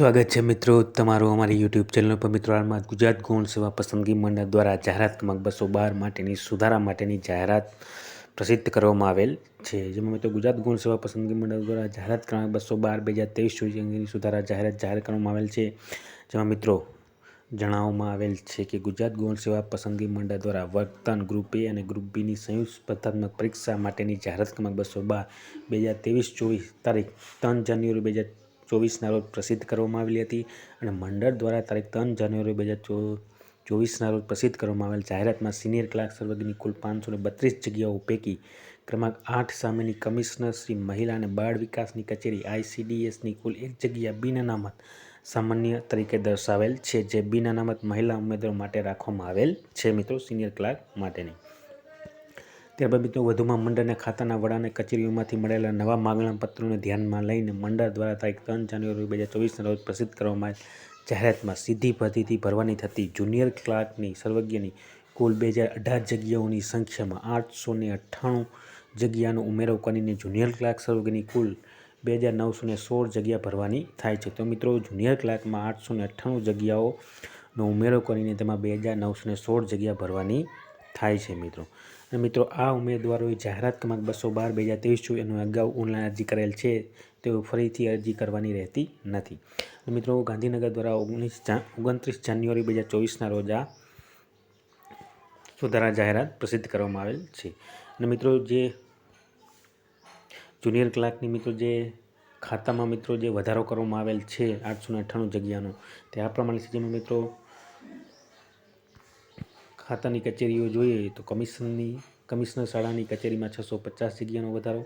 સ્વાગત છે મિત્રો તમારું અમારી યુટ્યુબ ચેનલ પર. મિત્રો, હાલમાં ગુજરાત ગૌણ સેવા પસંદગી મંડળ દ્વારા જાહેરાત ક્રમાંક બસો બાર માટેની સુધારા માટેની જાહેરાત પ્રસિદ્ધ કરવામાં આવેલ છે. જેમાં મિત્રો, ગુજરાત ગૌણ સેવા પસંદગી મંડળ દ્વારા જાહેરાત ક્રમાંક બસો બાર બે હજાર ત્રેવીસ ચોવીસ અંગેની સુધારા જાહેરાત જાહેર કરવામાં આવેલ છે. જેમાં મિત્રો, જણાવવામાં આવેલ છે કે ગુજરાત ગૌણ સેવા પસંદગી મંડળ દ્વારા વર્તન ગ્રુપ એ અને ગ્રુપ બીની સંયુક્ત સ્પર્ધાત્મક પરીક્ષા માટેની જાહેરાત ક્રમાંક બસો બાર બે હજાર ત્રેવીસ ચોવીસ તારીખ ત્રણ જાન્યુઆરી બે હજાર ચોવીસના રોજ પ્રસિદ્ધ કરવામાં આવેલી હતી અને મંડળ દ્વારા તારીખ ત્રણ જાન્યુઆરી બે હજાર ચોવીસના રોજ પ્રસિદ્ધ કરવામાં આવેલ જાહેરાતમાં સિનિયર ક્લાર્ક સર્વજ્ઞની કુલ પાંચસો બત્રીસ જગ્યાઓ પૈકી ક્રમાંક આઠ સામેની કમિશનર શ્રી મહિલા અને બાળ વિકાસની કચેરી આઈસીડીએસની કુલ એક જગ્યા બિન અનામત સામાન્ય તરીકે દર્શાવેલ છે, જે બિન અનામત મહિલા ઉમેદવારો માટે રાખવામાં આવેલ છે મિત્રો, સિનિયર ક્લાર્ક માટેની. ત્યારબાદ મિત્રો, વધુમાં મંડળના ખાતાના વડાને કચેરીઓમાંથી મળેલા નવા માગણા પત્રોને ધ્યાનમાં લઈને મંડળ દ્વારા તારીખ ત્રણ જાન્યુઆરી બે હજાર ચોવીસના રોજ પ્રસિદ્ધ કરવામાં જાહેરાતમાં સીધી ભરતીથી ભરવાની થતી જુનિયર ક્લાર્કની સર્વજ્ઞની કુલ બે હજાર અઢાર જગ્યાઓની સંખ્યામાં આઠસો ને અઠ્ઠાણું જગ્યાનો ઉમેરો કરીને જુનિયર ક્લાર્ક સર્વજ્ઞની કુલ બે હજાર નવસો ને સોળ જગ્યા ભરવાની થાય છે. તો મિત્રો, જુનિયર ક્લાર્કમાં આઠસો ને અઠ્ઠાણું જગ્યાઓનો ઉમેરો કરીને તેમાં બે હજાર નવસો ને સોળ જગ્યા ભરવાની થાય છે મિત્રો. અને મિત્રો, આ ઉમેદવારોએ જાહેરાત ક્રમાંક બસો બાર, બે હજાર ત્રેવીસ એનું અગાઉ ઓનલાઈન અરજી કરેલ છે. તેઓ ફરીથી અરજી કરવાની રહેતી નથી. મિત્રો, ગાંધીનગર દ્વારા ઓગણીસ ઓગણત્રીસ જાન્યુઆરી બે હજાર ચોવીસના રોજ આ સુધારા જાહેરાત પ્રસિદ્ધ કરવામાં આવેલ છે. અને મિત્રો, જે જુનિયર ક્લાર્કની મિત્રો, જે ખાતામાં મિત્રો, જે વધારો કરવામાં આવેલ છે, આઠસો ને અઠ્ઠાણું જગ્યાનો, તે આ પ્રમાણે છે. જેમાં મિત્રો ખાતાની કચેરીઓ જોઈએ તો કમિશનની, કમિશનર શાળાની કચેરીમાં છસો પચાસ જગ્યાનો વધારો,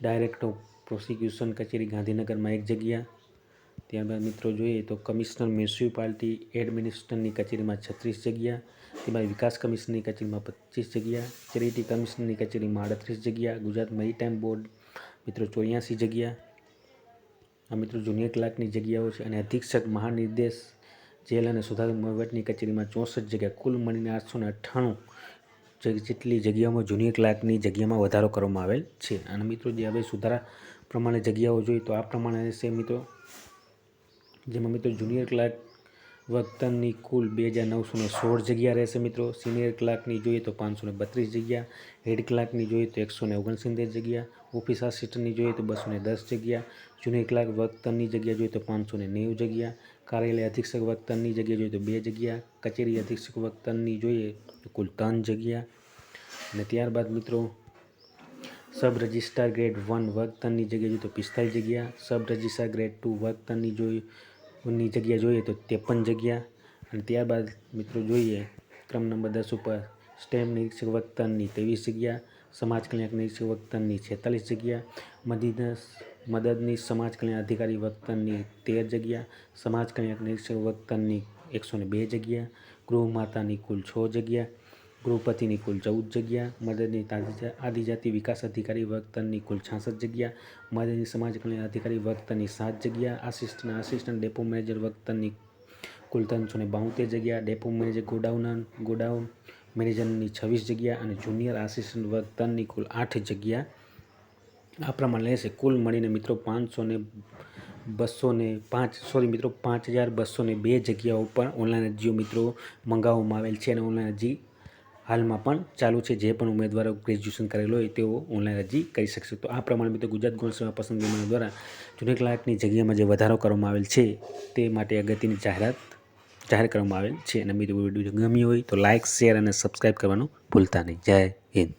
ડાયરેક્ટ ઓફ પ્રોસિક્યુશન કચેરી ગાંધીનગરમાં એક જગ્યા. ત્યારબાદ મિત્રો જોઈએ તો કમિશનર મ્યુનિસિપાલિટી એડમિનિસ્ટ્રેટરની કચેરીમાં છત્રીસ જગ્યા તેમાં વિકાસ કમિશનની કચેરીમાં પચીસ જગ્યા, ચેરિટી કમિશનરની કચેરીમાં આડત્રીસ જગ્યા, ગુજરાત મેરીટાઈમ બોર્ડ મિત્રો ચોર્યાસી જગ્યા. આ મિત્રો જુનિયર ક્લાર્કની જગ્યાઓ છે અને અધિક્ષક મહાનિર્દેશ જેલ અને સુધાર વહીવટની કચેરીમાં ચોસઠ જગ્યા કુલ મળીને આઠસો ને અઠ્ઠાણું જેટલી જગ્યાઓમાં જુનિયર ક્લાર્કની જગ્યામાં વધારો કરવામાં આવેલ છે. અને મિત્રો, જે હવે સુધારા પ્રમાણે જગ્યાઓ જોઈએ તો આ પ્રમાણે છે, મિત્રો, જેમાં મિત્રો જુનિયર ક્લાર્ક વર્તનની કુલ બે હજાર નવસો ને સોળ જગ્યા રહેશે મિત્રો. સિનિયર ક્લાર્કની જોઈએ તો પાંચસો ને બત્રીસ જગ્યા, હેડ ક્લાર્કની જોઈએ તો એકસો ને ઓગણસિત્તેર જગ્યા, ઓફિસ આસિસ્ટન્ટની જોઈએ તો બસો ને દસ જગ્યા, જુનિયર ક્લાર્ક વર્તનની જગ્યા જોઈએ તો પાંચસો ને નેવું જગ્યા, કાર્યાલય અધિક્ષક વર્તનની જગ્યા જોઈએ તો બે જગ્યા, કચેરી અધિક્ષક વર્તનની જોઈએ તો કુલ ત્રણ જગ્યા. અને ત્યારબાદ મિત્રો, સબ રજિસ્ટ્રાર ગ્રેડ વન વર્તનની જગ્યા જોઈએ તો પિસ્તાલીસ જગ્યા, સબ રજિસ્ટ્રાર ગ્રેડ ટુ વર્તનની જોઈએ ની જગ્યા જોઈએ તો ત્રેપન જગ્યા. અને ત્યારબાદ મિત્રો જોઈએ ક્રમ નંબર દસ ઉપર સ્ટેમ નિરીક્ષક વર્તનની ત્રેવીસ જગ્યા, સમાજ કલ્યાણ નિરીક્ષક વર્તનની છેતાલીસ જગ્યા મદદનીશ મદદની સમાજ કલ્યાણ અધિકારી વર્તનની તેર જગ્યા, સમાજ કલ્યાણ નિરીક્ષક વર્તનની એકસો ને બે જગ્યા, ગૃહમાતાની કુલ છ જગ્યા ગૃહપતિની કુલ ચૌદ જગ્યા, મદદની આદિજાતિ વિકાસ અધિકારી વર્તનની કુલ છાસઠ જગ્યા, મદદની સમાજ કલ્યાણ અધિકારી વર્તનની સાત જગ્યા આસિસ્ટન્ટ આસિસ્ટન્ટ ડેપો મેનેજર વર્તનની કુલ ત્રણસો ને બાઉતેર જગ્યા, ડેપો મેનેજર ગોડાઉન ગોડાઉન મેનેજરની છવ્વીસ જગ્યા અને જુનિયર આસિસ્ટન્ટ વર્તનની કુલ આઠ જગ્યા. આ પ્રમાણે લેશે કુલ મળીને મિત્રો પાંચસો ને બસો ને પાંચ, સોરી મિત્રો પાંચ હજાર બસો ને બે જગ્યાઓ પર ઓનલાઈન અરજીઓ મિત્રો મંગાવવામાં આવેલ છે અને ઓનલાઈન અરજી હાલમાં પણ ચાલુ છે. જે પણ ઉમેદવારો ગ્રેજ્યુએશન કરેલો હોય તેઓ ઓનલાઈન અરજી કરી શકશે. તો આ પ્રમાણે મિત્રો ગુજરાત ગૌણ સેવા પસંદગી મંડળ દ્વારા જૂની ક્લાર્કની જગ્યામાં જે વધારો કરવામાં આવેલ છે તે માટે અગત્યની જાહેરાત જાહેર કરવામાં આવેલ છે. અને મિત્રો વીડિયો ગમી હોય તો લાઇક શેર અને સબસ્ક્રાઈબ કરવાનું ભૂલતા નહીં. જય હિન્દ.